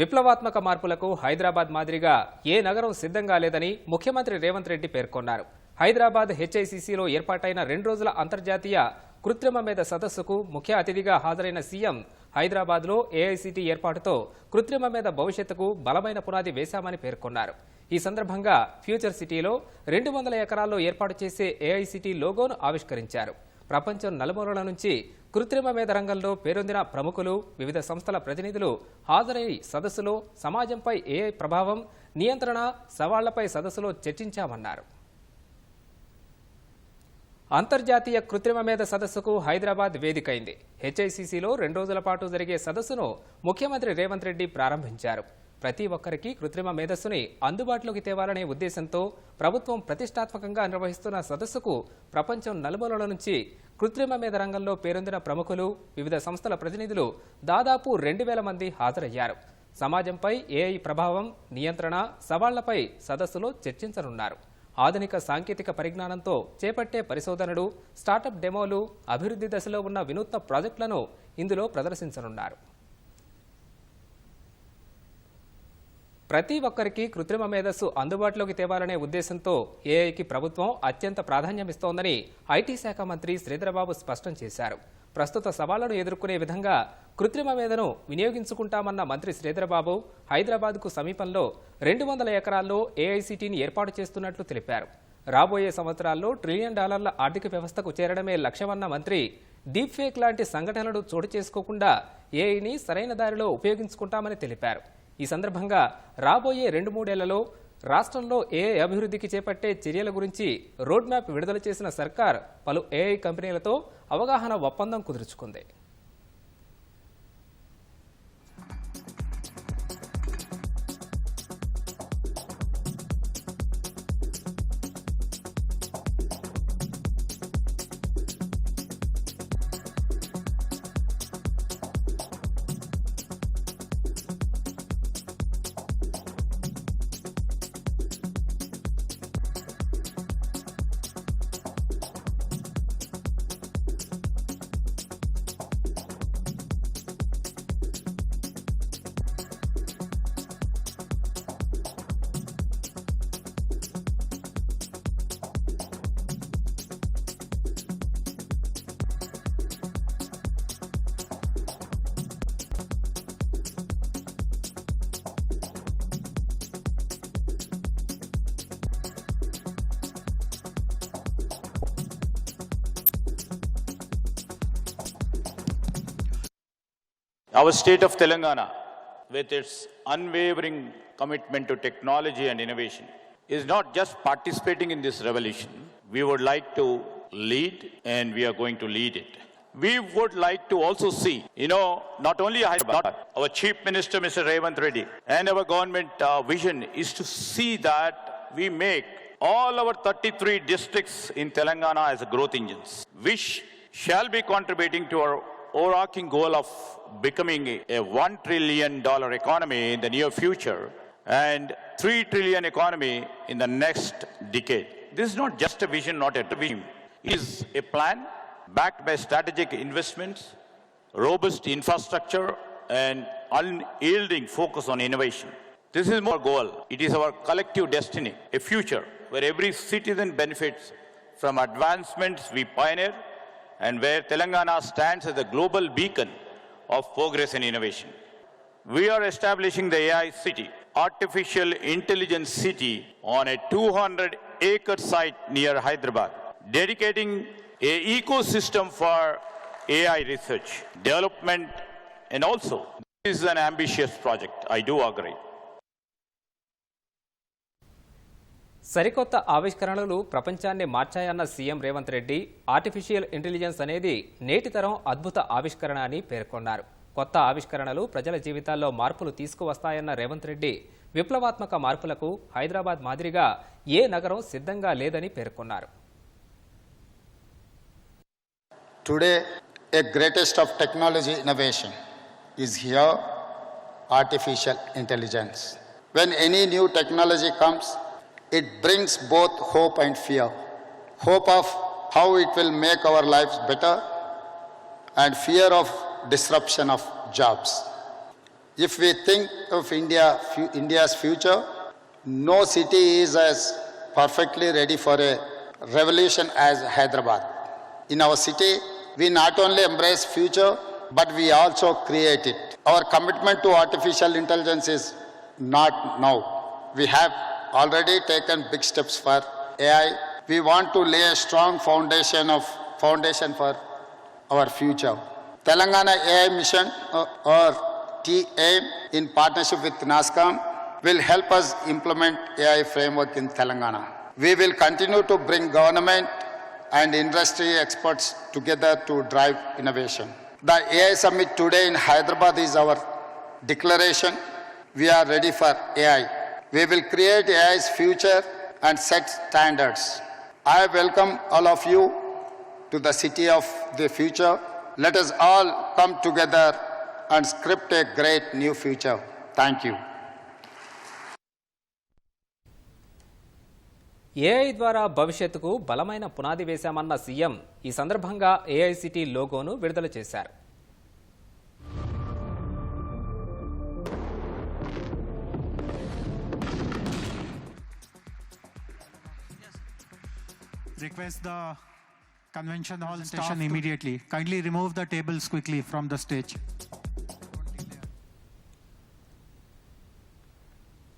విప్లవాత్మక మార్పులకు హైదరాబాద్ మాదిరిగా ఏ నగరం సిద్ధంగా లేదని ముఖ్యమంత్రి రేవంత్ రెడ్డి పేర్కొన్నారు. హైదరాబాద్ హెచ్ఐసిసిలో ఏర్పాటైన రెండు రోజుల అంతర్జాతీయ కృత్రిమ మేధ సదస్సుకు ముఖ్య అతిథిగా హాజరైన సీఎం హైదరాబాద్లో ఏఐసిటి ఏర్పాటుతో కృత్రిమ మేధ భవిష్యత్తుకు బలమైన పునాది వేశామని పేర్కొన్నారు. ఈ సందర్భంగా ఫ్యూచర్ సిటీలో రెండు వందల ఎకరాల్లో ఏర్పాటు చేసే ఏఐసిటి లోగోను ఆవిష్కరించారు. ప్రపంచం నలుమూలల నుంచి కృత్రిమ మేధ రంగంలో పేరొందిన ప్రముఖులు వివిధ సంస్థల ప్రతినిధులు హాజరై సదస్సులో సమాజంపై ఏ ప్రభావం నియంత్రణ సవాళ్ళపై సదస్సులో చర్చించామన్నారు. అంతర్జాతీయ కృత్రిమ మేధ సదస్సుకు హైదరాబాద్ వేదికైంది. హెచ్ఐసిసిలో రెండు రోజుల పాటు జరిగే సదస్సును ముఖ్యమంత్రి రేవంత్ రెడ్డి ప్రారంభించారు. ప్రతి ఒక్కరికి కృత్రిమ మేధస్సుని అందుబాటులోకి తేవాలనే ఉద్దేశంతో ప్రభుత్వం ప్రతిష్టాత్మకంగా నిర్వహిస్తున్న సదస్సుకు ప్రపంచం నలుమూలల నుంచి కృత్రిమ మేధ రంగంలో పేరొందిన ప్రముఖులు వివిధ సంస్థల ప్రతినిధులు దాదాపు రెండు వేల మంది హాజరయ్యారు. సమాజంపై ఏఐ ప్రభావం నియంత్రణ సవాళ్ళపై సదస్సులో చర్చించనున్నారు. ఆధునిక సాంకేతిక పరిజ్ఞానంతో చేపట్టే పరిశోధనలు స్టార్టప్ డెమోలు అభివృద్ధి దశలో ఉన్న వినూత్న ప్రాజెక్టులను ఇందులో ప్రదర్శించనున్నారు. ప్రతి ఒక్కరికి కృత్రిమ మేధస్సు అందుబాటులోకి తేవాలనే ఉద్దేశంతో ఏఐకి ప్రభుత్వం అత్యంత ప్రాధాన్యమిస్తోందని ఐటీ శాఖ మంత్రి శ్రీధరబాబు స్పష్టం చేశారు. ప్రస్తుత సవాళ్ళను ఎదుర్కొనే విధంగా కృత్రిమ మేధను వినియోగించుకుంటామన్న మంత్రి శ్రీధరబాబు హైదరాబాద్కు సమీపంలో రెండు వందల ఎకరాల్లో ఏఐసిటీని ఏర్పాటు చేస్తున్నట్లు తెలిపారు. రాబోయే సంవత్సరాల్లో ట్రిలియన్ డాలర్ల ఆర్థిక వ్యవస్థకు చేరడమే లక్ష్యమన్న మంత్రి డీప్ ఫేక్ లాంటి సంఘటనలు చోటు చేసుకోకుండా ఏఐని సరైన దారిలో ఉపయోగించుకుంటామని తెలిపారు. ఈ సందర్భంగా రాబోయే రెండు మూడేళ్ళలో రాష్ట్రంలో ఏఐ అభివృద్ధికి చేపట్టే చర్యల గురించి రోడ్ మ్యాప్ విడుదల చేసిన సర్కార్ పలు ఏఐ కంపెనీలతో అవగాహన ఒప్పందం కుదుర్చుకుంది. Our state of Telangana, with its unwavering commitment to technology and innovation, is not just participating in this revolution. We would like to lead, and we are going to lead it. We would like to also see, you know, not only Hyderabad, our Chief Minister, Mr. Revant Reddy, and our government uh, vision is to see that we make all our 33 districts in Telangana as growth engines, which shall be contributing to our overarching goal of becoming a $1 trillion economy in the near future and 3 trillion economy in the next decade. This is not just a vision, not a dream. It is a plan backed by strategic investments, robust infrastructure, and unyielding focus on innovation. This is more goal. It is our collective destiny, a future where every citizen benefits from advancements we pioneer and where Telangana stands as a global beacon of progress and innovation. We are establishing the AI city, artificial intelligence city on a 200 acre site near Hyderabad, dedicating a ecosystem for AI research, development, and also this is an ambitious project, I do agree. సరికొత్త ఆవిష్కరణలు ప్రపంచాన్ని మార్చాయన్న CM Revanth Reddy artificial intelligence అనేది నేటి తరం అద్భుత ఆవిష్కరణ అని పేర్కొన్నారు. కొత్త ఆవిష్కరణలు ప్రజల జీవితాల్లో మార్పులు తీసుకువస్తాయన్న రేవంత్ రెడ్డి విప్లవాత్మక మార్పులకు హైదరాబాద్ మాదిరిగా ఏ నగరం సిద్ధంగా లేదని పేర్కొన్నారు. Today a greatest of technology innovation is here artificial intelligence when any new technology comes it brings both hope and fear. Hope of how it will make our lives better and fear of disruption of jobs. If we think of India, India's future, no city is as perfectly ready for a revolution as Hyderabad. In our city, we not only embrace future, but we also create it. Our commitment to artificial intelligence is not now. We have already taken big steps for AI. We want to lay a strong foundation of foundation for our future. Telangana AI Mission uh, or TAIM in partnership with NASCOM will help us implement AI framework in Telangana. We will continue to bring government and industry experts together to drive innovation. The AI summit today in Hyderabad is our declaration. We are ready for AI. We will create AI's future and set standards. I welcome all of you to the city of the future. Let us all come together and script a great new future. Thank you. AI ద్వారా భవిష్యత్తుకు బలమైన పునాది వేశామన్న CM ఈ సందర్భంగా AICTE లోగోను విడుదల చేశారు request the convention hall station immediately. Kindly remove the tables quickly from the stage.